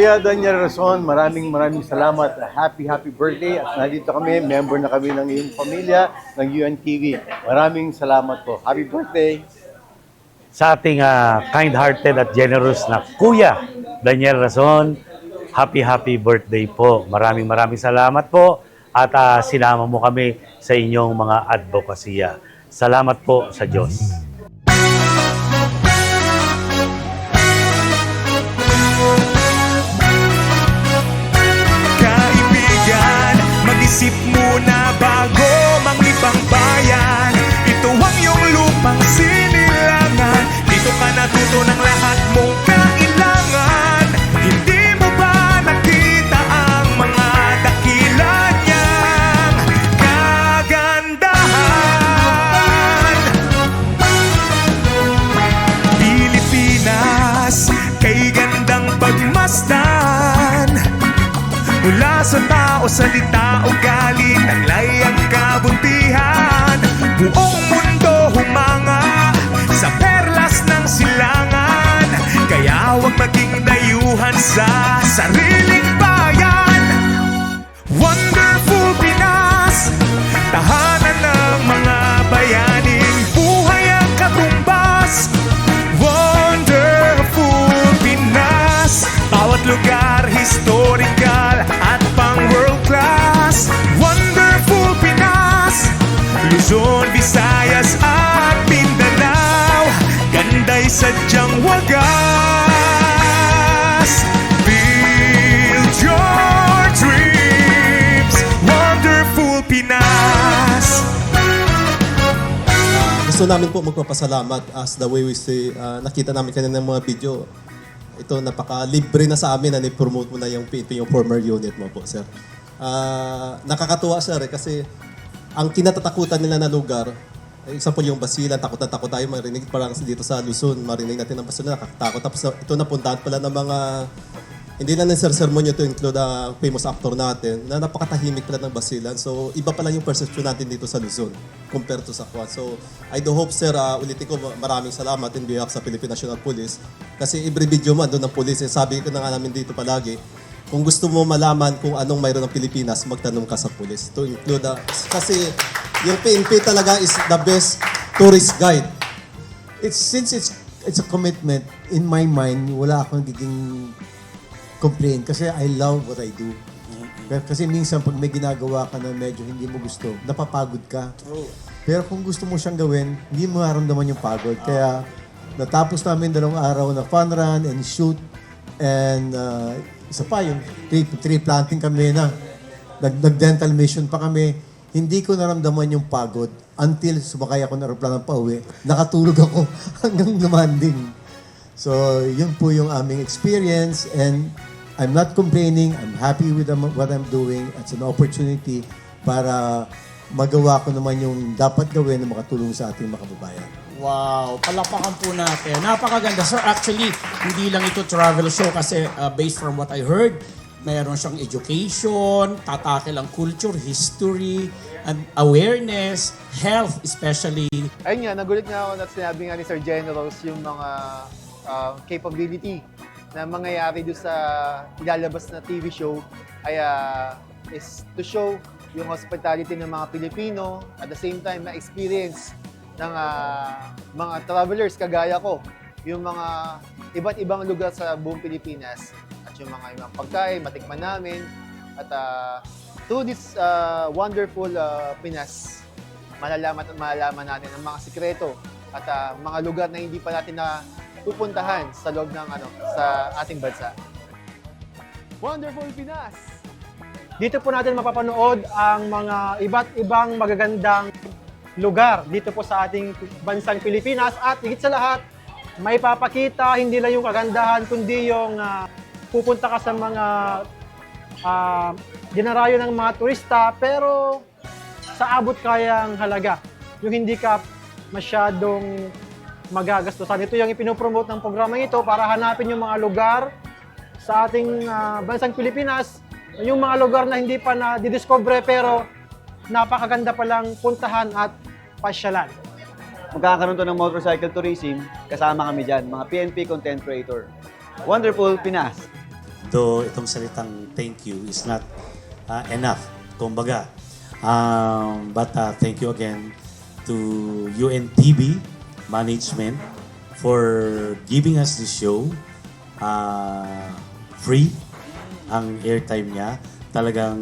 Kuya Daniel Rason, maraming maraming salamat. Happy, happy birthday. At nandito kami, member na kami ng iyong pamilya, ng UNTV. Maraming salamat po. Happy birthday! Sa ating ah, kind-hearted at generous na Kuya Daniel Rason, happy, happy birthday po. Maraming maraming salamat po at ah, sinama mo kami sa inyong mga advokasya. Salamat po sa Diyos. Sa tao, salita, ugali Taglay ang kabuntihan. Buong mundo humanga Sa perlas ng silangan. Kaya huwag maging dayuhan sa sariling bayan. Wonderful Pinas Tahanan ng mga bayaning Buhay ang katumbas. Wonderful Pinas Bawat lugar historical sadyang wagas Build your dreams Wonderful Pinas Gusto namin po magpapasalamat as the way we say, ah, nakita namin kanina ng mga video. Ito, napaka-libre na sa amin na ni-promote mo na yung yung former unit mo po, sir. Ah, nakakatuwa, sir, eh, kasi ang kinatatakutan nila na lugar, example yung Basilan, takot na takot tayo marinig parang dito sa Luzon, marinig natin ang Basilan, nakakatakot. Tapos ah, ito napuntahan pala ng mga hindi na ng sermon to include ang famous actor natin na napakatahimik pala ng Basilan. So, iba pala yung perception natin dito sa Luzon compared to sa Kwan. So, I do hope, sir, uh, ulitin ko, maraming salamat in behalf sa Philippine National Police. Kasi every video man doon ng police, eh, sabi ko na nga namin dito palagi, kung gusto mo malaman kung anong mayroon ng Pilipinas, magtanong ka sa police. To include, uh, kasi yung PNP talaga is the best tourist guide. it's since it's it's a commitment in my mind wala akong giging complain kasi I love what I do. Pero kasi minsan pag may ginagawa ka na medyo hindi mo gusto, napapagod ka. Pero kung gusto mo siyang gawin, hindi mo maramdaman yung pagod. Kaya natapos namin dalawang araw na fun run and shoot and uh, isa pa yung tree, tree planting kami na nag, nag-dental mission pa kami. Hindi ko naramdaman yung pagod until sumakay ako ng aeroplano pa uwi. Nakatulog ako hanggang lumanding. So, yun po yung aming experience and I'm not complaining. I'm happy with what I'm doing. It's an opportunity para magawa ko naman yung dapat gawin na makatulong sa ating mga kababayan. Wow, palakpakan po natin. Napakaganda. Sir, actually, hindi lang ito travel show kasi uh, based from what I heard, mayroon siyang education, tatakil ang culture, history, and awareness, health especially. ayun nga, nagulit nga ako na sinabi nga ni Sir Generals yung mga uh, capability na mangyayari doon sa ilalabas na TV show ay uh, is to show yung hospitality ng mga Pilipino at the same time na-experience ng uh, mga travelers kagaya ko yung mga iba't ibang lugar sa buong Pilipinas at yung mga ibang pagkain, matikman namin at uh, through this uh, wonderful uh, Pinas malalaman at malalaman natin ang mga sikreto at ah, mga lugar na hindi pa natin na pupuntahan sa loob ng ano sa ating bansa. Wonderful Pinas! Dito po natin mapapanood ang mga iba't ibang magagandang lugar dito po sa ating bansang Pilipinas at higit sa lahat, may papakita hindi lang yung kagandahan kundi yung ah, pupunta ka sa mga uh, dinarayo ng mga turista pero sa abot kayang halaga. Yung hindi ka masyadong magagastusan. Ito yung ipinopromote ng programa ito para hanapin yung mga lugar sa ating ah, bansang Pilipinas, yung mga lugar na hindi pa na-discover pero napakaganda palang puntahan at pasyalan. magkakaroon to ng motorcycle tourism, kasama kami dyan, mga PNP content creator. Wonderful Pinas! Though itong salitang thank you is not uh, enough, kumbaga. Um, but uh, thank you again to UNTV management for giving us this show. Uh, free ang airtime niya. Talagang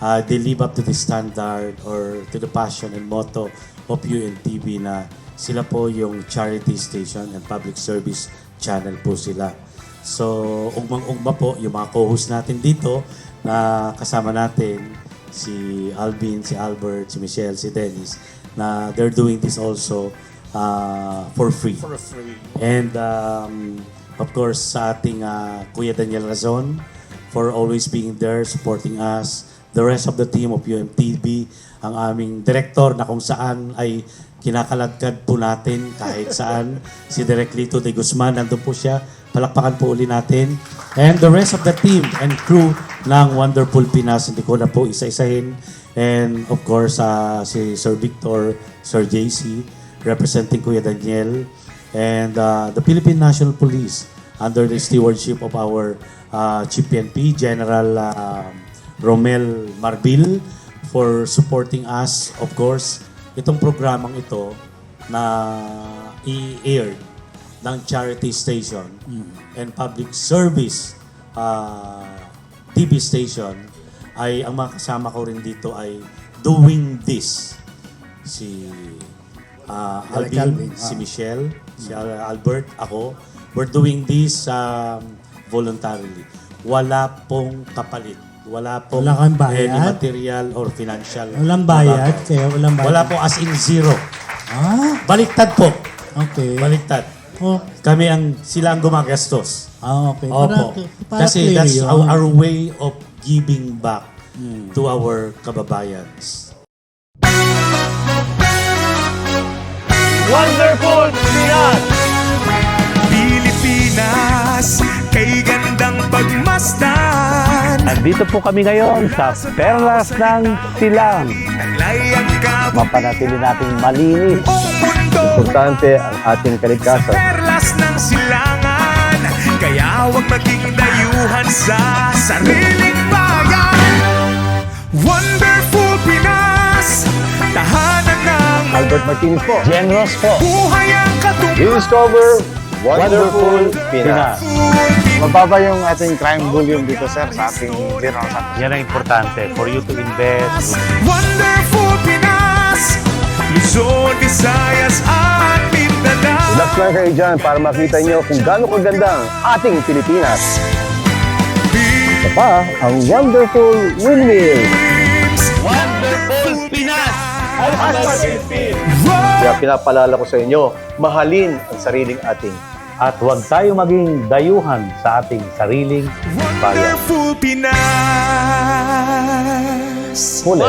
uh, they live up to the standard or to the passion and motto of UNTV na sila po yung charity station and public service channel po sila. So, ugmang-ugma po yung mga co-host natin dito na kasama natin si Alvin, si Albert, si Michelle, si Dennis na they're doing this also uh, for free. For free. And um, of course, sa ating uh, Kuya Daniel Razon for always being there, supporting us. The rest of the team of UMTV, ang aming director na kung saan ay kinakaladkad po natin kahit saan. Si Direk Lito de Guzman, nandun po siya. Palakpakan po uli natin. And the rest of the team and crew ng Wonderful Pinas, hindi ko na po isa-isahin. And of course, uh, si Sir Victor, Sir JC, representing Kuya Daniel, and uh, the Philippine National Police under the stewardship of our uh, Chief PNP, General uh, Romel Marbil, for supporting us, of course, itong programang ito na i-air ng charity station and public service uh, TV station ay ang mga kasama ko rin dito ay doing this si uh, Alvin, si ah. Michelle, si Al- Albert, ako. We're doing this um, voluntarily. Wala pong kapalit. Wala pong Wala kang bayad? any material or financial. Walang bayad, kaya walang bayad. Wala po as in zero. Ah, Baliktad po. okay. Baliktad. Oh, Kami ang, sila ang gumagastos. ah, okay. Opo. para Kasi clear that's yun. our, our way of giving back to our kababayans. Wonderful Pinas! Pilipinas, kay gandang pagmasdan Nandito po kami ngayon sa Perlas ng Silang. Mapanatili nating malinis. mundo Importante ang ating kaligtasan. Perlas ng silangan Kaya huwag maging dayuhan sa sariling bayan Wonderful Pinas Tahanan ng Albert Martinez po. Generous po. buhay ang katumbas Discover Wonderful Pinas. Mababa yung ating crime volume dito, sir, sa ating sa Yan ang importante for you to invest. Wonderful Pinas Luzon, Visayas at Mindanao Relax lang kayo dyan para makita nyo kung gaano kaganda ang ating Pilipinas. Ito pa, ang Wonderful Windmill. Wonderful Pinas! Kaya pinapalala ko sa inyo, mahalin ang sariling ating At huwag tayo maging dayuhan sa ating sariling bayan. Wonderful Pinas! huli.